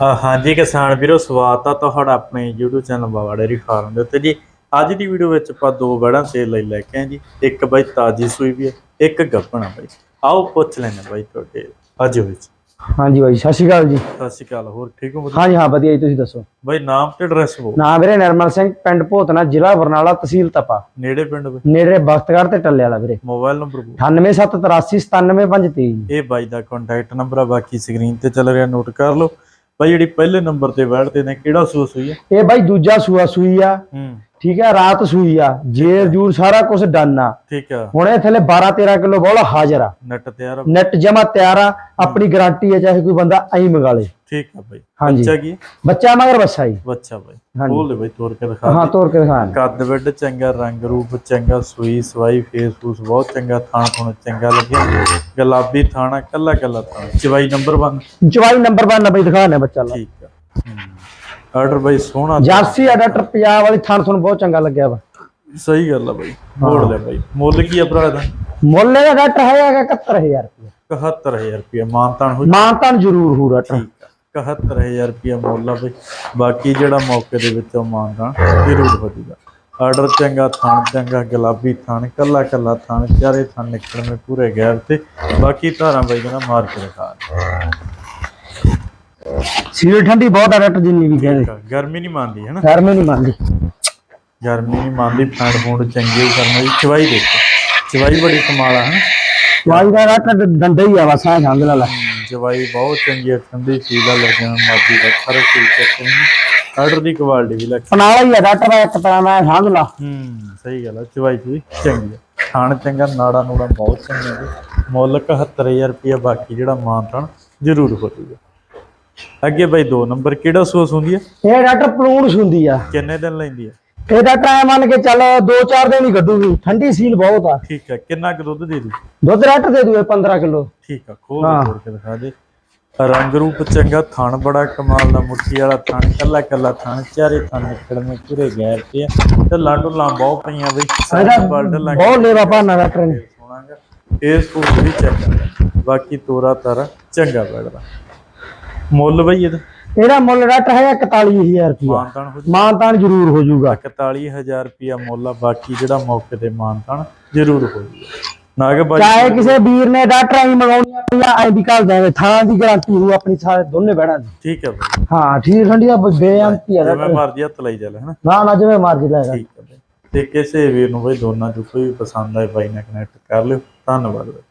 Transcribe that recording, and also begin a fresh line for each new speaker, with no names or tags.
ਹਾਂਜੀ ਕਿਸਾਨ ਵੀਰੋ ਸਵਾਗਤ ਆ ਤੁਹਾਡਾ ਆਪਣੇ YouTube channel Baba dairy farm ਦੇ ਉੱਤੇ ਜੀ। ਅੱਜ ਦੀ ਵੀਡੀਓ ਵਿੱਚ ਆਪਾਂ ਦੋ ਬੜਾਂ ਸੇਲ ਲਈ ਲੈ ਕੇ ਆਏ ਜੀ। ਇੱਕ ਬਾਈ ਤਾਜੀ ਸੂਈ ਵੀ ਹੈ ਇੱਕ ਗੱਭਣਾ ਬਾਈ। ਆਓ ਪੁੱਛ ਲੈਣੇ ਬਾਈ ਤੁਹਾਡੇ ਅੱਜ ਵਿੱਚ।
ਹਾਂਜੀ ਬਾਈ ਸਤਿ ਸ਼੍ਰੀ ਅਕਾਲ ਜੀ।
ਸਤਿ ਸ਼੍ਰੀ ਅਕਾਲ ਹੋਰ ਠੀਕ ਹੋ?
ਹਾਂਜੀ ਹਾਂ ਵਧੀਆ ਜੀ ਤੁਸੀਂ ਦੱਸੋ?
ਬਾਈ ਨਾਮ ਤੇ ਐਡਰੈਸ ਬੋ
ਨਾਮ ਵੀਰੇ ਨਿਰਮਲ ਸਿੰਘ ਪਿੰਡ ਭੋਤਨਾ ਜ਼ਿਲ੍ਹਾ ਬਰਨਾਲਾ ਤਹਿਸੀਲ ਤਪਾ।
ਨੇੜੇ ਪਿੰਡ ਬਾਈ?
ਨੇੜੇ ਬਖਤਗੜ੍ਹ ਤੇ ਟੱਲੇ ਵਾਲਾ ਵੀਰੇ।
ਮੋਬਾਈਲ ਨੰਬਰ ਬੋ
9878897523
ਇਹ ਬਾਈ ਦਾ ਕੰਟੈਕਟ ਨੰਬਰ ਆ ਬਾਕੀ ਸਕਰੀਨ ਤੇ ਚੱਲ ਰਿਹਾ ਨੋਟ ਕਰ ਲਓ। ਬਾਈ ਜਿਹੜੀ ਪਹਿਲੇ ਨੰਬਰ ਤੇ ਬੈਠਦੇ ਨੇ ਕਿਹੜਾ ਸੂਸ ਹੋਈ ਹੈ
ਇਹ ਬਾਈ ਦੂਜਾ ਸੂਆ ਸੂਈ ਆ।
ਹੂੰ।
ਠੀਕ ਹੈ ਰਾਤ ਸੂਈ ਆ ਜੇਰ ਜੂਰ ਸਾਰਾ ਕੁਝ ਡਨ ਆ।
ਠੀਕ ਆ।
ਹੁਣ ਇਹ ਥੱਲੇ 12 13 ਕਿਲੋ ਬੋਲਾ ਹਾਜ਼ਰ ਆ।
ਨੈਟ ਤਿਆਰ ਆ?
ਨੈਟ ਜਮਾ ਤਿਆਰ ਆ ਆਪਣੀ ਗਾਰੰਟੀ ਹੈ ਚਾਹੇ ਕੋਈ ਬੰਦਾ ਐਂ ਮੰਗਾ ਲੇ।
ਠੀਕ ਆ ਬਾਈ।
ਹਾਂਜੀ।
ਬੱਚਾ ਕੀ? ਹੈ?
ਬੱਚਾ ਮਗਰ ਬੱਸਾ ਜੀ।
ਬੱਚਾ ਬਾਈ। ਬੋਲ ਦੇ ਬਾਈ ਤੋਰ ਕੇ ਦਿਖਾ
ਹਾਂ ਤੋਰ ਕੇ ਦਿਖਾਣ
ਕੱਦ ਵਿੱਡ ਚੰਗਾ ਰੰਗ ਰੂਪ ਚੰਗਾ ਸੂਈ ਸਵਾਈ ਫੇਸ ਫੂਸ ਬਹੁਤ ਚੰਗਾ ਥਾਣ ਥੁਣ ਚੰਗਾ ਲੱਗਿਆ। ਗੁਲਾਬੀ ਥਾਣਾ ਕੱਲਾ ਕੱਲਾ ਥਾਣਾ। ਚਵਾਈ ਨੰਬਰ 1
ਚਵਾਈ ਨੰਬਰ 1 ਬਈ ਦਿਖਾਣੇ ਬੱਚਾ ਲਾ
ਠੀਕ ਆ। ਆਰਡਰ ਬਾਈ ਸੋਹਣਾ
ਜਰਸੀ ਆ ਡਾਕਟਰ ਪੰਜਾਬ ਵਾਲੀ ਥਣ ਤੁਹਾਨੂੰ ਬਹੁਤ ਚੰਗਾ ਲੱਗਿਆ ਵਾ।
ਸਹੀ ਗੱਲ ਆ ਬਾਈ ਮੋੜ ਲੈ ਬਾਈ। ਮੁੱਲ ਕੀ ਆ ਭਰਾ ਦਾ
ਮੁੱਲ ਇਹਦਾ ਡਾਕਟਰ ਹੈਗਾ 71000 ਰੁਪਏ
71000 ਰੁਪਏ ਮਾਨਤਾਨ ਹੋ
ਮਾਨਤਾਨ ਜ਼ਰੂਰ ਹੋ
ਆ 71000 ਰੁਪਏ ਮੁੱਲ ਆ ਬਾਈ। ਬਾਕੀ ਜਿਹੜਾ ਮੌਕੇ ਦੇ ਵਿੱਚੋਂ ਮਾਨਤਾਨ ਜ਼ਰੂਰ ਹੋ ਜਾਊਗਾ ਆਰਡਰ ਚੰਗਾ ਥਾਣ ਚੰਗਾ ਗੁਲਾਬੀ ਥਾਣ ਕੱਲਾ ਕੱਲਾ ਥਾਣ ਚਾਰੇ ਥਾਣ ਨਿਕਲਵੇਂ ਪੂਰੇ ਗੈਰ ਤੇ। ਬਾਕੀ ਧਾਰਾਂ ਬਾਈ ਕਹਿੰਦਾ ਮਾਰ ਕੇ ਦਿਖਾ
ਸੀਲ ਠੰਡੀ ਬਹੁਤ ਆ ਡਾਕਟਰ ਜਿੰਨੀ ਵੀ ਕਹਿੰਦੇ
ਆ, ਗਰਮੀ ਨਹੀਂ ਮੰਨਦੀ ਹੈ ਨਾ?
ਗਰਮੀ ਨਹੀਂ ਮੰਨਦੀ।
ਗਰਮੀ ਨਹੀਂ ਮੰਨਦੀ ਫੈਂਡ ਫੂਡ ਚੰਗੀ ਕਰਨਾ ਦੀ ਚਵਾਈ ਦੇਖੋ ਚਵਾਈ ਬੜੀ ਕਮਾਲ ਆ ਹੈ
ਚਵਾਈ ਦਾ ਦੰਦਾ ਹੀ ਆ ਬਸ ਆ ਸੰਗ ਲਾ ਲਾ।
ਚਵਾਈ ਬਹੁਤ ਚੰਗੀ ਹੈ ਠੰਡੀ ਆ ਲੱਗਿਆ ਮਰਦੀ ਦਾ ਸਾਰੇ ਚੀਜ਼ ਚੱਕ ਨਹੀਂ ਆਰਡਰ ਦੀ ਕੁਆਲਿਟੀ ਵੀ ਲੱਗ
ਪਨਾਲਾ ਹੀ ਆ ਡਾਕਟਰ ਦਾ ਇੱਕ ਤਰ੍ਹਾਂ ਦਾ ਸੰਗ ਲਾ।
ਹੂੰ ਸਹੀ ਗੱਲ ਆ ਚਵਾਈ ਵੀ ਚੰਗੀ ਹੈ ਖਾਣ ਚੰਗਾ ਨਾੜਾ ਨੂੜਾ ਬਹੁਤ ਚੰਗੇ ਮੁੱਲ 71000 ਰੁਪਏ ਬਾਕੀ ਜਿਹੜਾ ਮਾਨਤਾਨ ਜ਼ਰੂਰ ਹੋ ਜਾਊਗਾ। ਅੱਗੇ ਬਾਈ ਦੋ ਨੰਬਰ ਕਿਹੜਾ ਸੋਸ ਹੁੰਦੀ ਹੈ
ਇਹ ਡਾਕਟਰ ਪਲੂਣ ਹੁੰਦੀ ਆ।
ਕਿੰਨੇ ਦਿਨ ਲੈਂਦੀ ਹੈ
ਇਹ ਡਾਕਟਰ ਐ ਮੰਨ ਕੇ ਚੱਲ 2-4 ਦਿਨ ਹੀ ਕੱਢੂਗੀ। ਠੰਡੀ ਸੀਲ ਬਹੁਤ ਆ।
ਠੀਕ ਹੈ ਕਿੰਨਾ ਕੁ ਦੁੱਧ ਦੇ ਦੂ?
ਦੁੱਧ ਡਾਕਟਰ ਦੇ ਦੂਏ 15 ਕਿਲੋ।
ਠੀਕ ਆ ਖੋਲ ਤੋੜ ਕੇ ਦਿਖਾ ਦੇ। ਰੰਗ ਰੂਪ ਚੰਗਾ ਥਣ ਬੜਾ ਕਮਾਲ ਦਾ ਮੁੱਠੀ ਵਾਲਾ ਥਣ ਕੱਲਾ ਕੱਲਾ ਥਣ ਚਾਰੇ ਥਣ ਨਿਕਲਵੇਂ ਪੂਰੇ ਗੈਰ ਤੇ ਆ। ਤੇ ਲਾਂਡੂ ਲਾਂ ਬਹੁਤ ਪਈਆਂ ਬਈ ਸਾਰੇ
ਬਹੁਤ ਲੇਵਾ ਭਾਨਾ ਡਾਕਟਰ ਨੇ
ਸੋਣਾਗਾ ਫੇਸ ਫੂਸ ਵੀ ਚੰਗਾ। ਬਾਕੀ ਤੋਰਾ ਤਾਰਾ ਚੰਗਾ ਬੈਠਦਾ। ਮੁੱਲ ਬਈ ਇਹਦਾ?
ਇਹਦਾ ਮੁੱਲ ਡਾਕਟਰ ਹੈਗਾ 41000 ਰੁਪਇਆ।
ਮਾਨਤਾਨ ਹੋ
ਮਾਨਤਾਨ ਜ਼ਰੂਰ ਹੋ ਜਾਊਗਾ
41000 ਰੁਪਿਆ ਮੁੱਲ ਆ ਬਾਕੀ ਜਿਹੜਾ ਮੌਕੇ ਤੇ ਮਾਨਤਾਨ ਜ਼ਰੂਰ ਹੋ ਜੂਗਾ ਨਾਗ ਬਾਈ
ਚਾਹੇ ਕਿਸੇ ਵੀਰ ਨੇ ਡਾਕਟਰ ਆਈ ਮੰਗਾਉਣੀ ਆ ਜਾਂ ਐਂ ਵੀ ਕੱਲ ਜਾਵੇ ਥਾਂ ਦੀ ਗਾਰੰਟੀ ਹੋ ਆਪਣੀ ਸਾਰੇ ਦੋਨੇ ਬਹਿਣਾ ਦੀ।
ਠੀਕ ਹੈ ਬਈ।
ਹਾਂ ਠੀਕ ਠੰਡੀ ਦਾ ਬੇਅੰਤੀ ਆ
ਜਿਵੇਂ
ਡਾਕਟਰ
ਮਰਜ਼ੀ ਹੱਥ ਲਈ ਚੱਲ ਹਨਾ?
ਨਾ ਨਾ ਜਿਵੇਂ ਮਰਜ਼ੀ ਲੈਗਾ
ਠੀਕ ਹੈ ਬਈ। ਤੇ ਕਿਸੇ ਵੀਰ ਨੂੰ ਬਈ ਦੋਨਾਂ ਚੋਂ ਕੋਈ ਵੀ ਪਸੰਦ ਆਏ ਬਾਈ ਨਾਲ ਕਨੈਕਟ ਕਰ ਲਿਓ। ਧੰਨਵਾਦ ਬਾਈ।